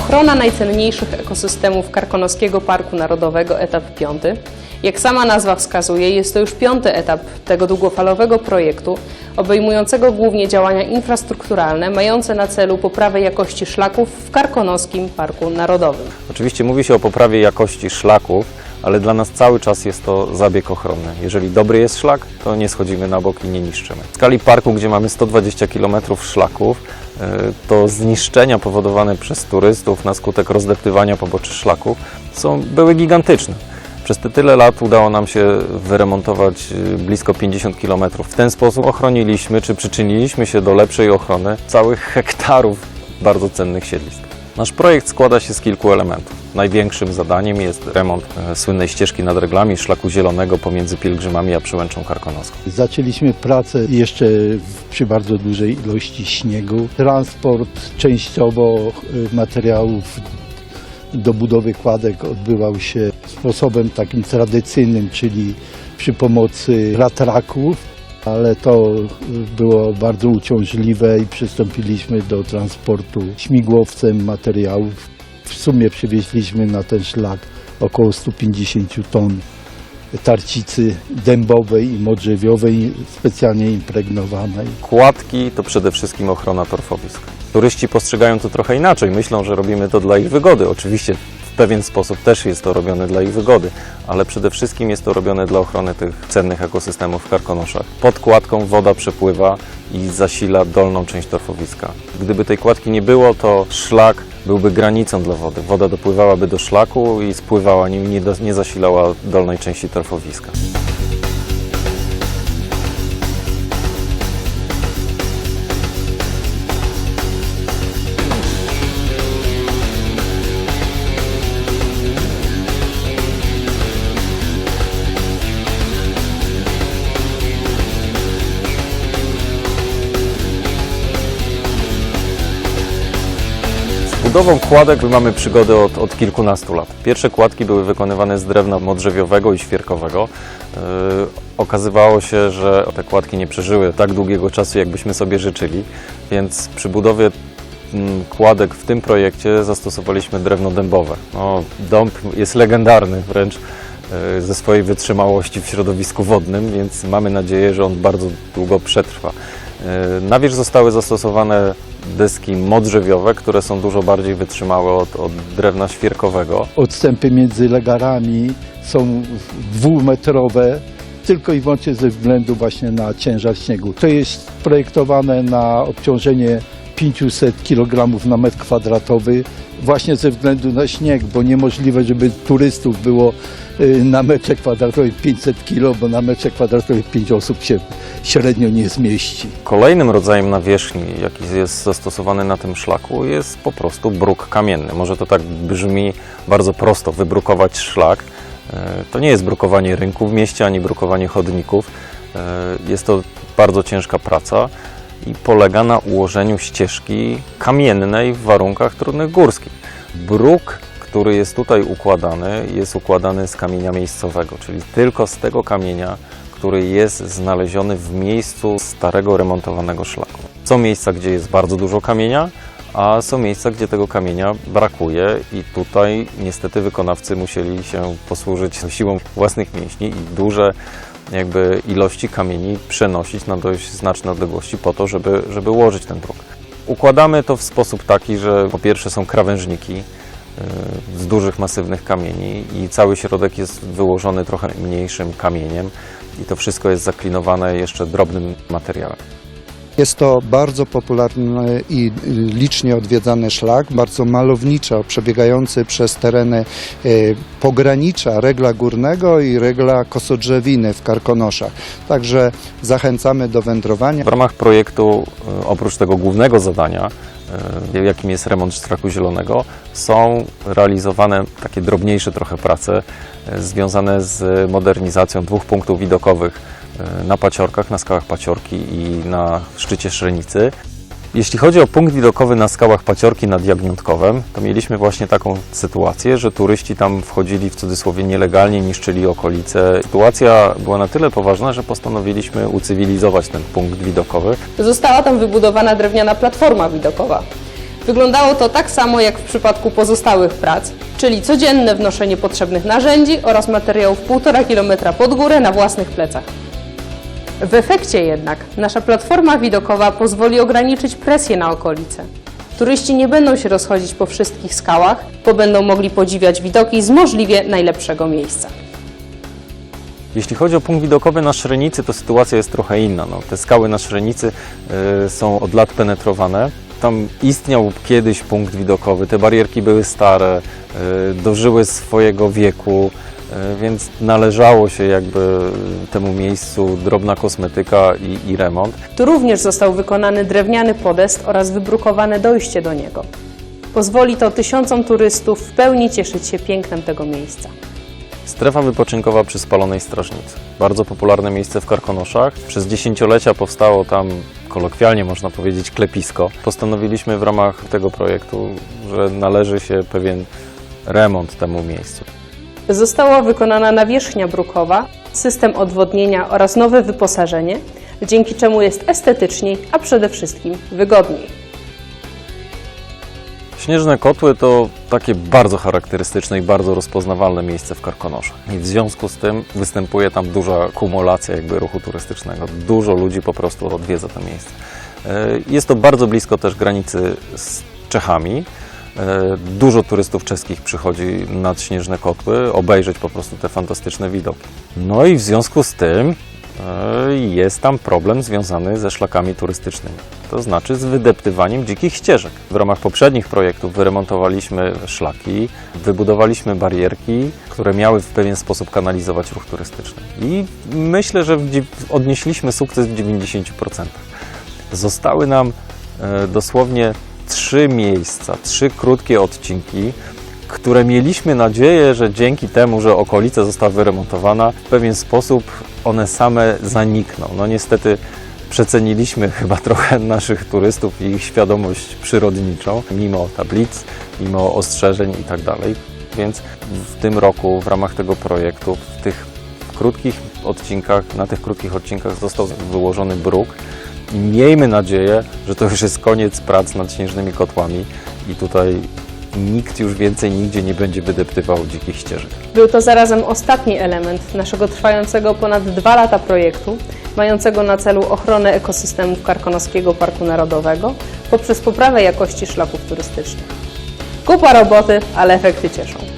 Ochrona najcenniejszych ekosystemów Karkonoskiego Parku Narodowego, etap piąty. Jak sama nazwa wskazuje, jest to już piąty etap tego długofalowego projektu, obejmującego głównie działania infrastrukturalne, mające na celu poprawę jakości szlaków w Karkonoskim Parku Narodowym. Oczywiście mówi się o poprawie jakości szlaków, ale dla nas cały czas jest to zabieg ochronny. Jeżeli dobry jest szlak, to nie schodzimy na bok i nie niszczymy. W skali parku, gdzie mamy 120 km szlaków, y, to zniszczenia powodowane przez turystów na skutek rozdeptywania poboczy szlaków są, były gigantyczne. Przez te tyle lat udało nam się wyremontować y, blisko 50 km. W ten sposób ochroniliśmy, czy przyczyniliśmy się do lepszej ochrony całych hektarów bardzo cennych siedlisk. Nasz projekt składa się z kilku elementów. Największym zadaniem jest remont e, słynnej ścieżki nad reglami szlaku zielonego pomiędzy Pielgrzymami a Przełęczą Karkonoską. Zaczęliśmy pracę jeszcze przy bardzo dużej ilości śniegu. Transport częściowo y, materiałów do budowy kładek odbywał się sposobem takim tradycyjnym, czyli przy pomocy ratraków, ale to było bardzo uciążliwe i przystąpiliśmy do transportu śmigłowcem materiałów. W sumie przywieźliśmy na ten szlak około 150 ton tarcicy dębowej i modrzewiowej, specjalnie impregnowanej. Kładki to przede wszystkim ochrona torfowisk. Turyści postrzegają to trochę inaczej. Myślą, że robimy to dla ich wygody. Oczywiście w pewien sposób też jest to robione dla ich wygody, ale przede wszystkim jest to robione dla ochrony tych cennych ekosystemów w Karkonoszach. Pod kładką woda przepływa i zasila dolną część torfowiska. Gdyby tej kładki nie było, to szlak byłby granicą dla wody. Woda dopływałaby do szlaku i spływała nim nie, nie zasilała dolnej części torfowiska. Budową kładek mamy przygodę od, od kilkunastu lat. Pierwsze kładki były wykonywane z drewna modrzewiowego i świerkowego. Yy, okazywało się, że te kładki nie przeżyły tak długiego czasu, jakbyśmy sobie życzyli, więc przy budowie mm, kładek w tym projekcie zastosowaliśmy drewno dębowe. No, dąb jest legendarny wręcz yy, ze swojej wytrzymałości w środowisku wodnym, więc mamy nadzieję, że on bardzo długo przetrwa. Yy, Na wierzch zostały zastosowane deski modrzewiowe, które są dużo bardziej wytrzymałe od, od drewna świerkowego. Odstępy między legarami są dwumetrowe, tylko i wyłącznie ze względu właśnie na ciężar śniegu. To jest projektowane na obciążenie 500 kg na metr kwadratowy właśnie ze względu na śnieg, bo niemożliwe, żeby turystów było y, na metrze kwadratowym 500 kg, bo na metrze kwadratowym 5 osób się średnio nie zmieści. Kolejnym rodzajem nawierzchni, jaki jest zastosowany na tym szlaku, jest po prostu bruk kamienny. Może to tak brzmi bardzo prosto, wybrukować szlak. E, To nie jest brukowanie rynku w mieście, ani brukowanie chodników. E, Jest to bardzo ciężka praca i polega na ułożeniu ścieżki kamiennej w warunkach trudnych górskich. Bruk, który jest tutaj układany, jest układany z kamienia miejscowego, czyli tylko z tego kamienia, który jest znaleziony w miejscu starego remontowanego szlaku. Są miejsca, gdzie jest bardzo dużo kamienia, a są miejsca, gdzie tego kamienia brakuje i tutaj niestety wykonawcy musieli się posłużyć siłą własnych mięśni i duże jakby ilości kamieni przenosić na dość znaczne odległości po to, żeby, żeby ułożyć ten bruk. Układamy to w sposób taki, że po pierwsze są krawężniki y, z dużych, masywnych kamieni i cały środek jest wyłożony trochę mniejszym kamieniem i to wszystko jest zaklinowane jeszcze drobnym materiałem. Jest to bardzo popularny i licznie odwiedzany szlak, bardzo malowniczo przebiegający przez tereny y, pogranicza regla górnego i regla kosodrzewiny w Karkonoszach. Także zachęcamy do wędrowania. W ramach projektu, y, oprócz tego głównego zadania, y, jakim jest remont szlaku zielonego, są realizowane takie drobniejsze trochę prace związane z modernizacją dwóch punktów widokowych na Paciorkach, na skałach Paciorki i na szczycie Szrenicy. Jeśli chodzi o punkt widokowy na skałach Paciorki nad Jagniątkowem, to mieliśmy właśnie taką sytuację, że turyści tam wchodzili w cudzysłowie nielegalnie, niszczyli okolice. Sytuacja była na tyle poważna, że postanowiliśmy ucywilizować ten punkt widokowy. Została tam wybudowana drewniana platforma widokowa. Wyglądało to tak samo jak w przypadku pozostałych prac, czyli codzienne wnoszenie potrzebnych narzędzi oraz materiałów 1,5 km pod górę na własnych plecach. W efekcie jednak nasza platforma widokowa pozwoli ograniczyć presję na okolice. Turyści nie będą się rozchodzić po wszystkich skałach, bo będą mogli podziwiać widoki z możliwie najlepszego miejsca. Jeśli chodzi o punkt widokowy na Szrenicy, to sytuacja jest trochę inna. No, te skały na Szrenicy y, są od lat penetrowane. Tam istniał kiedyś punkt widokowy, te barierki były stare, y, dożyły swojego wieku, więc należało się jakby temu miejscu drobna kosmetyka i, i remont. Tu również został wykonany drewniany podest oraz wybrukowane dojście do niego. Pozwoli to tysiącom turystów w pełni cieszyć się pięknem tego miejsca. Strefa wypoczynkowa przy Spalonej Strażnicy. Bardzo popularne miejsce w Karkonoszach. Przez dziesięciolecia powstało tam, kolokwialnie można powiedzieć, klepisko. Postanowiliśmy w ramach tego projektu, że należy się pewien remont temu miejscu. Została wykonana nawierzchnia brukowa, system odwodnienia oraz nowe wyposażenie, dzięki czemu jest estetyczniej, a przede wszystkim wygodniej. Śnieżne kotły to takie bardzo charakterystyczne i bardzo rozpoznawalne miejsce w Karkonoszach. I w związku z tym występuje tam duża kumulacja jakby ruchu turystycznego. Dużo ludzi po prostu odwiedza to miejsce. E, Jest to bardzo blisko też granicy z Czechami. E, Dużo turystów czeskich przychodzi nad śnieżne kotły, obejrzeć po prostu te fantastyczne widoki. No i w związku z tym e, jest tam problem związany ze szlakami turystycznymi, to znaczy z wydeptywaniem dzikich ścieżek. W ramach poprzednich projektów wyremontowaliśmy szlaki, wybudowaliśmy barierki, które miały w pewien sposób kanalizować ruch turystyczny. I myślę, że odnieśliśmy sukces w 90%. Zostały nam e, dosłownie trzy miejsca, trzy krótkie odcinki, które mieliśmy nadzieję, że dzięki temu, że okolica została wyremontowana, w pewien sposób one same zanikną. No niestety przeceniliśmy chyba trochę naszych turystów i ich świadomość przyrodniczą, mimo tablic, mimo ostrzeżeń i tak. Więc w tym roku w ramach tego projektu, w tych krótkich odcinkach, na tych krótkich odcinkach został wyłożony bruk i miejmy nadzieję, że to już jest koniec prac nad śnieżnymi kotłami i tutaj nikt już więcej nigdzie nie będzie wydeptywał dzikich ścieżek. Był to zarazem ostatni element naszego trwającego ponad dwa lata projektu, mającego na celu ochronę ekosystemów Karkonoskiego Parku Narodowego poprzez poprawę jakości szlaków turystycznych. Kupa roboty, ale efekty cieszą.